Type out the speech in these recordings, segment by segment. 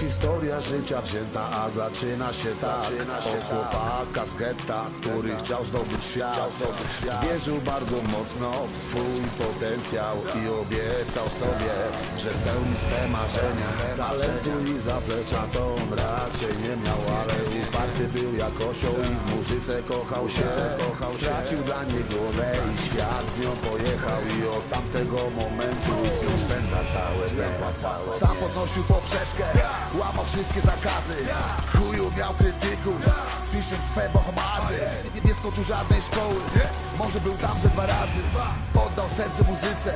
historia życia wzięta, a zaczyna się tak. Od chłopaka z getta, który chciał zdobyć świat. Wierzył bardzo mocno w swój potencjał I obiecał sobie, że spełni swe marzenia. Talentu i zaplecza to raczej nie miał Ale był jak osioł i w muzyce kochał się. Stracił dla niej głowę i świat z nią pojechał. I od tamtego momentu z nią spędza całe Sam podnosił poprzeczkę, łamał wszystkie zakazy. Chuju miał krytyków, pisząc swe bohomazy. Nie, skończył żadnej szkoły, może był tam ze dwa razy Serce muzyce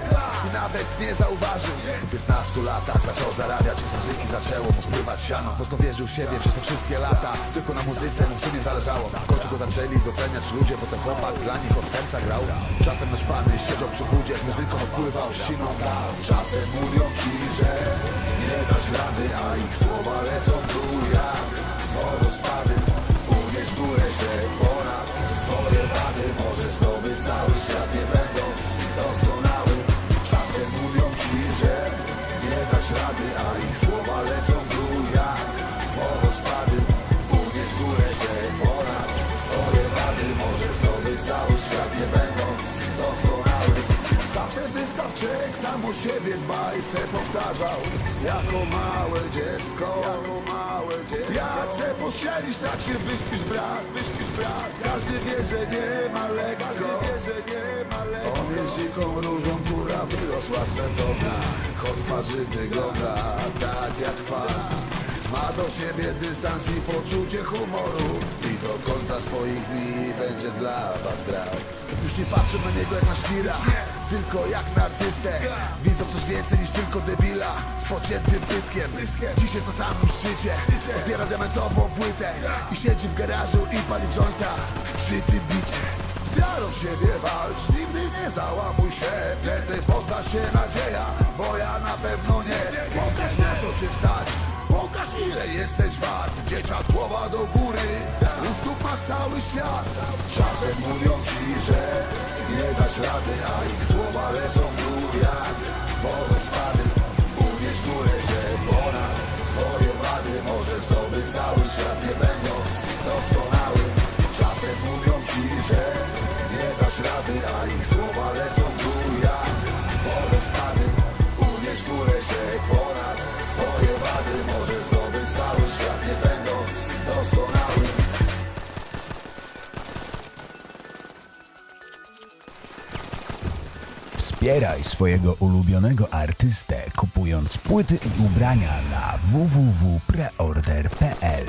i nawet nie zauważył. Po 15 latach zaczął zarabiać i z muzyki zaczęło mu spływać siano. Mocno wierzył w siebie przez te wszystkie lata. Tylko na muzyce mu w sumie zależało. W końcu go zaczęli doceniać ludzie, bo ten chłopak dla nich od serca grał. Czasem nasz siedział przy wódzie, z muzyką odpływał siną. Czasem mówią ci, że nie dasz rady, a ich słowa rady, a ich słowa lecą tu jak wodospady. Uwierz w górę, że ponad swoje wady. Możesz zdobyć cały świat, nie będąc doskonały Sam się wystawczyk, sam o siebie dbaj se powtarzał. Jako małe dziecko, jako małe dziecko. Jak se posiedzisz, tak się wyśpisz brat, wyśpisz brat. Każdy wie, że nie ma lekko, wie, że nie ma lekko. On jest dziką różą, która wyrosła z Fedona Choć twarzy wygląda tak jak kwas ma do siebie dystans i poczucie humoru. I do końca swoich dni będzie dla was grał Już nie patrzę na niego jak na świra Tylko jak na artystę. Widzą coś więcej niż tylko debila Z pociętym pyskiem Dziś jest na samym szczycie Odbiera dementową płytę I siedzi w garażu i pali jointa Przy tym bicie. Wiarą w siebie walcz, nigdy nie załamuj się. Więcej podda się nadzieja, bo ja na pewno nie. Pokaż na co cię stać, jesteś wart. Dzieciak głowa do góry, u stóp ma cały świat. Czasem mówią ci, że nie dasz rady A ich słowa lecą w dół jak wodospady Uwierz górę, że ponad swoje wady Możesz zdobyć cały świat, nie będąc doskonały. Czasem mówią ci, że nie dasz rady, a ich słowa lecą Wspieraj swojego ulubionego artystę kupując płyty i ubrania na www.preorder.pl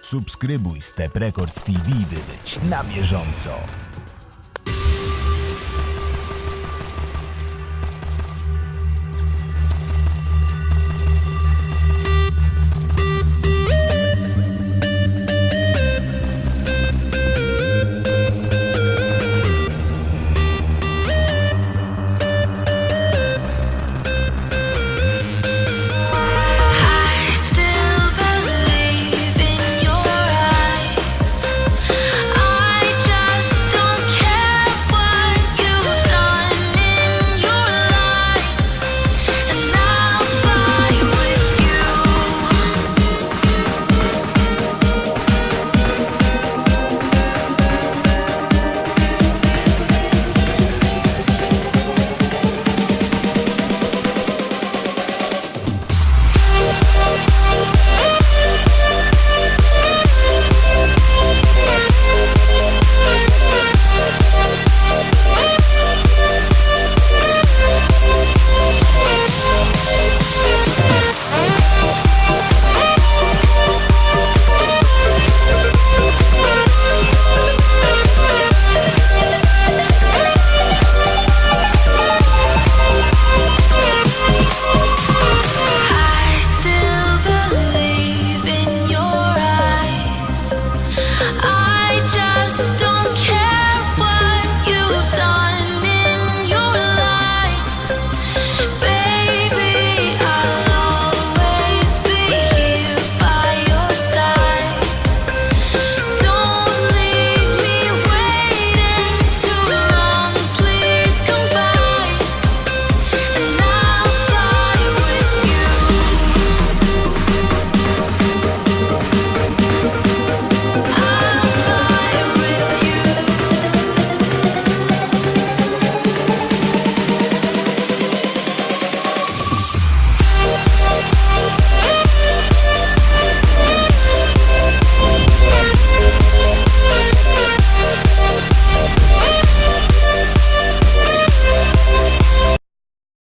Subskrybuj Step Records TV, by być na bieżąco.